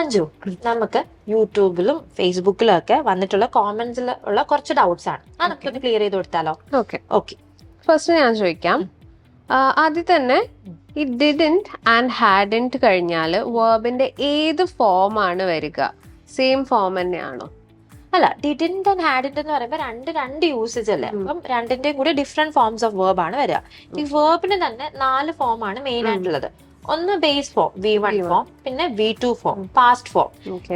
അഞ്ജു നമുക്ക് യൂട്യൂബിലും ഫേസ്ബുക്കിലും ഒക്കെ വന്നിട്ടുള്ള കോമന്റ്സിൽ ഉള്ള കുറച്ച് ഡൗട്ട്സ് ആണ്. അത് നമുക്കൊന്ന് ക്ലിയർ ചെയ്ത് കൊടുത്താലോ? ഓക്കെ ഓക്കെ ഫസ്റ്റ് ഞാൻ ചോദിക്കാം. ആദ്യം തന്നെ ഇറ്റ് ഡിഡന്റ് ആൻഡ് ഹാഡന്റ് കഴിഞ്ഞാൽ വേർബിന്റെ ഏത് ഫോം ആണ് വരിക? സെയിം ഫോം തന്നെയാണോ? അല്ല ഡിഡിൻഡ് ആൻഡ് ഹാഡിൻഡ് എന്ന് പറയുമ്പോൾ രണ്ട് രണ്ട് യൂസേജ് അല്ലേ. അപ്പം രണ്ടിന്റെയും കൂടി ഡിഫറെന്റ് ഫോംസ് ഓഫ് വേർബ് ആണ് വരിക. ഈ വേർബിന് തന്നെ നാല് ഫോം ആണ് മെയിൻ ആയിട്ടുള്ളത്. ഒന്ന് base form V one V1. Form പിന്നെ V two form past form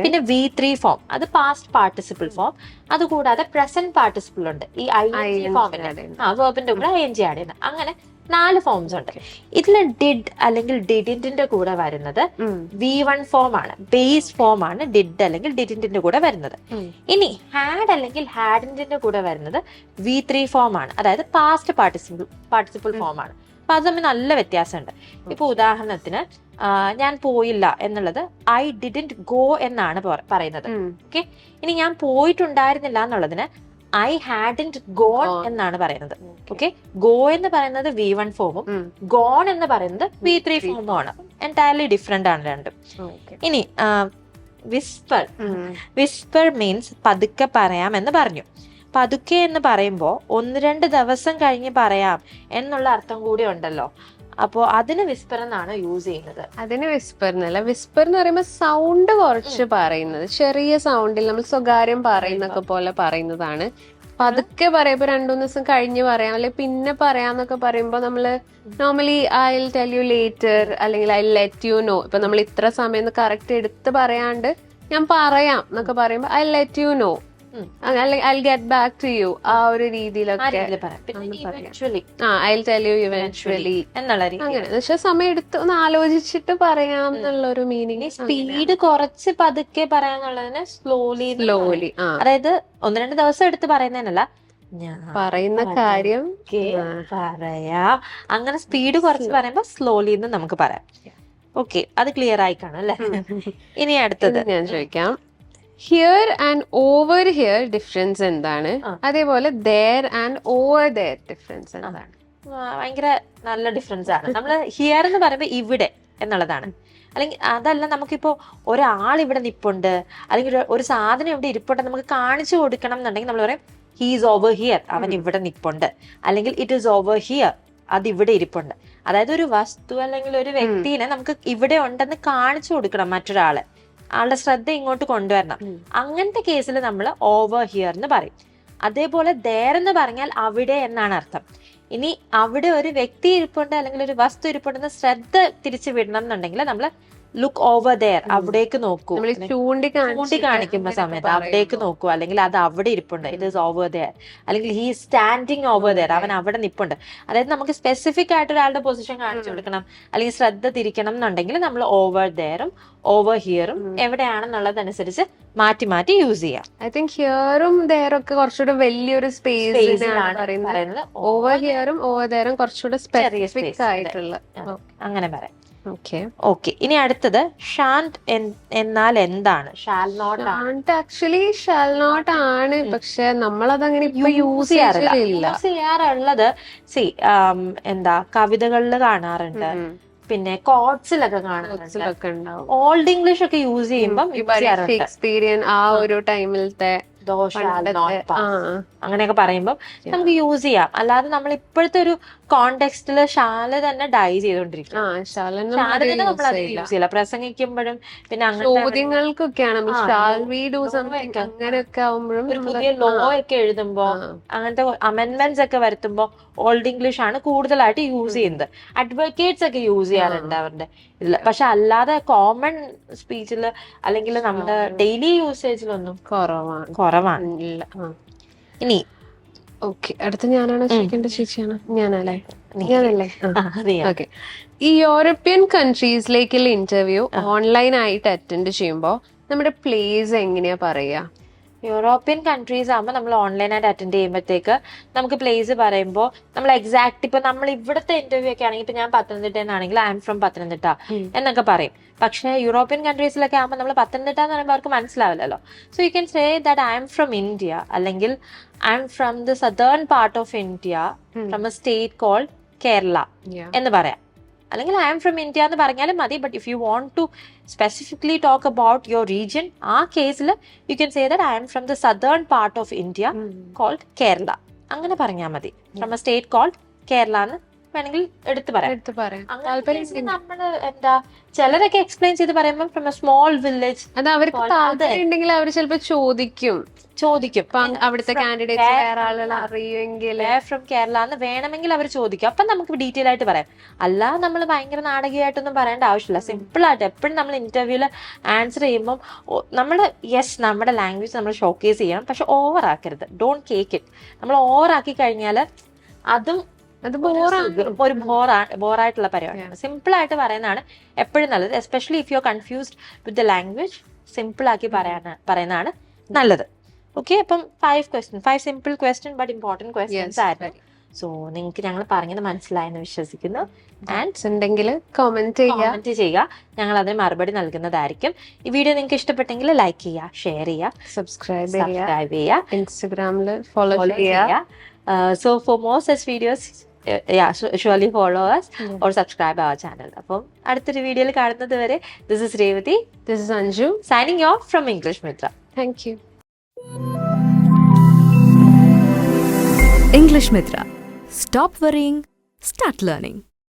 പിന്നെ വി ത്രീ ഫോം അത് പാസ്റ്റ് പാർട്ടിസിപ്പിൾ ഫോം അതുകൂടാതെ പ്രസന്റ് പാർട്ടിസിപ്പിൾ ഉണ്ട്. ഈ ഐ എൻ ജി ഫോമിന് ആ വേർബിന്റെ കൂടെ ഐ എൻ ജി ആഡ് ചെയ്യുന്നത്. അങ്ങനെ നാല് ഫോംസ് ഉണ്ട്. ഇതിൽ ഡിഡ് അല്ലെങ്കിൽ ഡിഡിന്റെ കൂടെ വരുന്നത് വി വൺ ഫോം ആണ്. ബേസ് ഫോം ആണ് ഡിഡ് അല്ലെങ്കിൽ ഡിഡിന്റെ കൂടെ വരുന്നത്. ഇനി ഹാഡ് അല്ലെങ്കിൽ ഹാഡിന്റെ കൂടെ വരുന്നത് വി ത്രീ ഫോം ആണ്. അതായത് പാസ്റ്റ് പാർട്ടിസിപ്പിൾ പാർട്ടിസിപ്പിൾ ഫോം ആണ്. അപ്പൊ അത് തമ്മിൽ നല്ല വ്യത്യാസമുണ്ട്. ഇപ്പൊ ഉദാഹരണത്തിന് ഞാൻ പോയില്ല എന്നുള്ളത് ഐ ഡിഡിന്റ് ഗോ എന്നാണ് പറയുന്നത്. ഓക്കെ ഇനി ഞാൻ പോയിട്ടുണ്ടായിരുന്നില്ല എന്നുള്ളതിന് ഐ ഹാഡിന്റ് ഗോൺ എന്നാണ് പറയുന്നത്. ഓക്കെ ഗോ എന്ന് പറയുന്നത് വി വൺ ഫോമും ഗോൺ എന്ന് പറയുന്നത് വി ത്രീ ഫോമുമാണ് ഫോമും ആണ്. എന്റയർലി ഡിഫറെന്റ് ആണ് രണ്ടും. ഇനി വിസ്പർ വിസ്പർ മീൻസ് പതുക്കെ പറയാം എന്ന് പറഞ്ഞു. പതുക്കെ എന്ന് പറയുമ്പോൾ ഒന്ന് രണ്ട് ദിവസം കഴിഞ്ഞ് പറയാം എന്നുള്ള അർത്ഥം കൂടി ഉണ്ടല്ലോ. അപ്പോ അതിന് വിസ്പർ എന്നാണ് യൂസ് ചെയ്യുന്നത്. അതിന് വിസ്പർ എന്നല്ല. വിസ്പർ എന്ന് പറയുമ്പോൾ സൗണ്ട് കുറച്ച് പറയുന്നത്. ചെറിയ സൗണ്ടിൽ നമ്മൾ സ്വകാര്യം പറയുന്നൊക്കെ പോലെ പറയുന്നതാണ്. പതുക്കെ പറയുമ്പോ രണ്ടു മൂന്ന് ദിവസം കഴിഞ്ഞ് പറയാം. അല്ലെങ്കിൽ പിന്നെ പറയാന്നൊക്കെ പറയുമ്പോ നമ്മൾ normally I tell you later അല്ലെങ്കിൽ ഐ ലെറ്റ് യു നോ ഇപ്പൊ നമ്മൾ ഇത്ര സമയം കറക്റ്റ് എടുത്ത് പറയാണ്ട് ഞാൻ പറയാം എന്നൊക്കെ പറയുമ്പോ I let you know I get back to you ആ ഒരു രീതിയിലൊക്കെ ആ ഐ ടെൽ യു ഇവൻച്വലി എന്നുള്ള അങ്ങനെ. പക്ഷെ സമയം എടുത്ത് ഒന്ന് ആലോചിച്ചിട്ട് പറയാം എന്നുള്ള ഒരു മീനിങ് സ്പീഡ് കുറച്ച് പതുക്കെ പറയാന്നുള്ളതിന് സ്ലോലി സ്ലോലി അതായത് ഒന്ന് രണ്ട് ദിവസം എടുത്ത് പറയുന്നതിനല്ല. പറയുന്ന കാര്യം പറയാ. അങ്ങനെ സ്പീഡ് കുറച്ച് പറയുമ്പോ സ്ലോലി എന്ന് നമുക്ക് പറയാം. ഓക്കെ അത് ക്ലിയർ ആയി കാണും അല്ലെ? ഇനി അടുത്തത്. ഞാൻ ചോദിക്കാം. Here and over here difference എന്താണ്? അതേപോലെ there and over there difference എന്താണ്? ഭയങ്കര നല്ല ഡിഫറൻസ് ആണ്. നമ്മൾ ഹിയർ എന്ന് പറയുമ്പോൾ ഇവിടെ എന്നുള്ളതാണ്. അല്ലെങ്കിൽ അതല്ല നമുക്കിപ്പോ ഒരാൾ ഇവിടെ നിപ്പുണ്ട്. അല്ലെങ്കിൽ ഒരു- ഒരു സാധനം ഇവിടെ ഇരിപ്പുണ്ട്. നമുക്ക് കാണിച്ചു കൊടുക്കണം എന്നുണ്ടെങ്കിൽ നമ്മൾ പറയും ഹീസ് ഓവർ ഹിയർ അവൻ ഇവിടെ നിപ്പുണ്ട്. അല്ലെങ്കിൽ ഇറ്റ് ഈസ് ഓവർ ഹിയർ അത് ഇവിടെ ഇരിപ്പുണ്ട്. അതായത് ഒരു വസ്തു അല്ലെങ്കിൽ ഒരു വ്യക്തിനെ നമുക്ക് ഇവിടെ ഉണ്ടെന്ന് കാണിച്ചു കൊടുക്കണം മറ്റൊരാളെ. ആളുടെ ശ്രദ്ധ ഇങ്ങോട്ട് കൊണ്ടുവരണം. അങ്ങനത്തെ കേസിൽ നമ്മൾ ഓവർ ഹിയർ എന്ന് പറയും. അതേപോലെ ദേർ എന്ന് പറഞ്ഞാൽ അവിടെ എന്നാണ് അർത്ഥം. ഇനി അവിടെ ഒരു വ്യക്തി ഇരിപ്പുണ്ട് അല്ലെങ്കിൽ ഒരു വസ്തു ഇരിപ്പുണ്ടെന്ന് ശ്രദ്ധ തിരിച്ചു വിടണം എന്നുണ്ടെങ്കിൽ നമ്മൾ ലുക്ക് ഓവർ ദെയർ. അവിടേക്ക് നോക്കൂ. ചൂണ്ടി കാണിക്കുന്ന സമയത്ത് അവിടേക്ക് നോക്കൂ. അല്ലെങ്കിൽ അത് അവിടെ ഇരിപ്പുണ്ട്. ഇറ്റ് ഇസ് ഓവർ ദെയർ അല്ലെങ്കിൽ ഹീ സ്റ്റാൻഡിങ് ഓവർ ദെയർ അവൻ അവിടെ നിപ്പുണ്ട്. അതായത് നമുക്ക് സ്പെസിഫിക് ആയിട്ട് ഒരാളുടെ പൊസിഷൻ കാണിച്ചു. കൊടുക്കണം. അല്ലെങ്കിൽ ശ്രദ്ധ തിരിക്കണം എന്നുണ്ടെങ്കിൽ നമ്മൾ ഓവർ ദെയറും ഓവർ ഹിയറും. എവിടെയാണെന്നുള്ളതനുസരിച്ച് മാറ്റി മാറ്റി യൂസ് ചെയ്യാം. ഐ തിങ്ക് ഹിയറും ദയറൊക്കെ കുറച്ചുകൂടെ വലിയൊരു സ്പേസ് പറയുന്നത്. ഓവർ ഹിയറും ഓവർ ദയറും കുറച്ചുകൂടെ സ്പെസിഫിക്. ആയിട്ടുള്ള. അങ്ങനെ പറയാം. ഓക്കെ ഓക്കെ ഇനി അടുത്തത് ഷാൻഡ് എന്നാൽ എന്താണ്? ഷാൽ നോട്ട് ആണ്. ആക്ച്വലി ഷാൽ നോട്ട് ആണ്. പക്ഷെ നമ്മളതങ്ങനെ ഇപ്പൊ യൂസ് ചെയ്യാറില്ല. യൂസ് ചെയ്യാറുള്ളത് സി എന്താ കവിതകളിൽ കാണാറുണ്ട്. പിന്നെ കോഡ്സിലൊക്കെ കാണാറുണ്ട്. ഓൾഡ് ഇംഗ്ലീഷ് ഒക്കെ യൂസ് ചെയ്യുമ്പോൾ ഷേക്സ്പീരിയൻ ആ ഒരു ടൈമിലത്തെ അങ്ങനെയൊക്കെ പറയുമ്പോൾ നമുക്ക് യൂസ് ചെയ്യാം. അല്ലാതെ നമ്മൾ ഇപ്പോഴത്തെ ഒരു കോണ്ടെക്സ്റ്റിൽ ഷാൽ തന്നെ ഡൈ ചെയ്തോണ്ടിരിക്കും. തന്നെ നമ്മൾ അത് യൂസ് ചെയ്യില്ല. പ്രസംഗിക്കുമ്പോഴും പിന്നെ ചോദ്യങ്ങൾക്കൊക്കെയാണ്. അങ്ങനെയൊക്കെ ആവുമ്പോഴും പുതിയ ലോ ഒക്കെ എഴുതുമ്പോ. അങ്ങനത്തെ അമെന്റ്മെന്റ്സ് ഒക്കെ വരുത്തുമ്പോ ഓൾഡ് ഇംഗ്ലീഷ് ആണ് കൂടുതലായിട്ട് യൂസ് ചെയ്യുന്നത്. അഡ്വക്കേറ്റ്സ് ഒക്കെ യൂസ് ചെയ്യാറുണ്ട് അവരുടെ ഇതിൽ. പക്ഷെ അല്ലാതെ കോമൺ സ്പീച്ചിൽ അല്ലെങ്കിൽ നമ്മുടെ ഡെയിലി യൂസേജിലൊന്നും കുറവാണ്. കുറവാണ്. ഇല്ല. ഇനി. ഓക്കെ. അടുത്ത ഞാനാണോ ചോദിക്കേണ്ട ചേച്ചിയാണ്? ഞാനല്ലേ? ഞാനല്ലേ. ഓക്കെ. ഈ യൂറോപ്യൻ കൺട്രീസിലേക്കുള്ള ഇന്റർവ്യൂ ഓൺലൈൻ ആയിട്ട് അറ്റൻഡ് ചെയ്യുമ്പോൾ നമ്മുടെ പ്ലേസ് എങ്ങനെയാ പറയാ യൂറോപ്യൻ കൺട്രീസ് ആകുമ്പോൾ നമ്മൾ ഓൺലൈനായിട്ട് അറ്റൻഡ് ചെയ്യുമ്പോഴത്തേക്ക് നമുക്ക് പ്ലേസ് പറയുമ്പോൾ നമ്മൾ എക്സാക്ട് ഇപ്പൊ നമ്മൾ ഇവിടുത്തെ ഇന്റർവ്യൂ ഒക്കെ ആണെങ്കിൽ ഇപ്പൊ ഞാൻ പത്തനംതിട്ട എന്നാണെങ്കിൽ ഐ എം ഫ്രം പത്തനംതിട്ട. എന്നൊക്കെ പറയും. പക്ഷേ യൂറോപ്യൻ കൺട്രീസിലൊക്കെ ആകുമ്പോൾ നമ്മൾ പത്തനംതിട്ട എന്ന് പറയുമ്പോൾ അവർക്ക് മനസ്സിലാവില്ലല്ലോ. So you can say that I'm from India അല്ലെങ്കിൽ I'm from the southern part of India from a state called Kerala എന്ന് പറയാം. അല്ലെങ്കിൽ ഐ ആം ഫ്രം ഇന്ത്യ എന്ന് പറഞ്ഞാലും മതി. But if you want to specifically talk about your region ആ കേസിൽ you can say that I am from the southern part of India called Kerala അങ്ങനെ പറഞ്ഞാൽ മതി. From a state called Kerala എന്ന് വേണമെങ്കിൽ എടുത്തു പറയാം. എടുത്ത് പറയാം. താല്പര്യം നമ്മൾ എന്താ ചിലരൊക്കെ എക്സ്പ്ലെയിൻ ചെയ്ത് പറയുമ്പോൾ ഫ്രം എ സ്മോൾ വില്ലേജ് അത് അവർക്ക് താല്പര്യം ഉണ്ടെങ്കിൽ അവർ ചിലപ്പോ ചോദിക്കും. ചോദിക്കും. ഇപ്പൊ അവിടുത്തെ കാൻഡിഡേറ്റ് വേറെ അറിയുമെങ്കിൽ. ഫ്രം കേരള എന്ന് വേണമെങ്കിൽ അവർ ചോദിക്കും. അപ്പൊ നമുക്ക് ഡീറ്റെയിൽ ആയിട്ട് പറയാം. അല്ല നമ്മൾ ഭയങ്കര നാടകീയമായിട്ടൊന്നും പറയേണ്ട ആവശ്യമില്ല. സിമ്പിൾ ആയിട്ട് എപ്പോഴും നമ്മൾ ഇന്റർവ്യൂൽ ആൻസർ ചെയ്യുമ്പോൾ നമ്മൾ യെസ് നമ്മുടെ ലാംഗ്വേജ് നമ്മൾ ഷോക്കേസ് ചെയ്യണം. പക്ഷെ ഓവർ ആക്കരുത്. ഡോണ്ട് കേക്ക് ഇറ്റ് നമ്മൾ ഓവർ ആക്കി കഴിഞ്ഞാൽ അതും അത് ഒരു ബോറാണ് ഒരു ബോറാ ബോറായിട്ടുള്ള പരിപാടിയാണ് സിമ്പിൾ ആയിട്ട് പറയുന്നതാണ് എപ്പോഴും നല്ലത്. Especially if you are confused with the language simple ആക്കി പറയാന പറയുന്നതാണ് നല്ലത്. ഓക്കെ അപ്പം five question five simple question but important questions ആയിരുന്നു. സോ നിങ്ങൾക്ക് ഞങ്ങൾ പറഞ്ഞത് മനസ്സിലായെന്ന് വിശ്വസിക്കുന്നു. ആൻഡ് ഉണ്ടെങ്കിൽ കമന്റ് ചെയ്യുക. കമന്റ് ചെയ്യുക. ഞങ്ങൾ അതിന് മറുപടി നൽകുന്നതായിരിക്കും. ഈ വീഡിയോ നിങ്ങൾക്ക് ഇഷ്ടപ്പെട്ടെങ്കിൽ ലൈക്ക് ചെയ്യുക ഷെയർ ചെയ്യുക സബ്സ്ക്രൈബ് ചെയ്യുക. സബ്സ്ക്രൈബ് ചെയ്യുക ഇൻസ്റ്റഗ്രാമിൽ ഫോളോ ചെയ്യുക. ചെയ്യുക. So for more such videos surely follow us. Or subscribe our channel അപ്പം അടുത്തൊരു വീഡിയോയിൽ കാണുന്നത് വരെ this is Revathi this is Anju signing off from English Mitra thank you English Mitra. Stop worrying, start learning.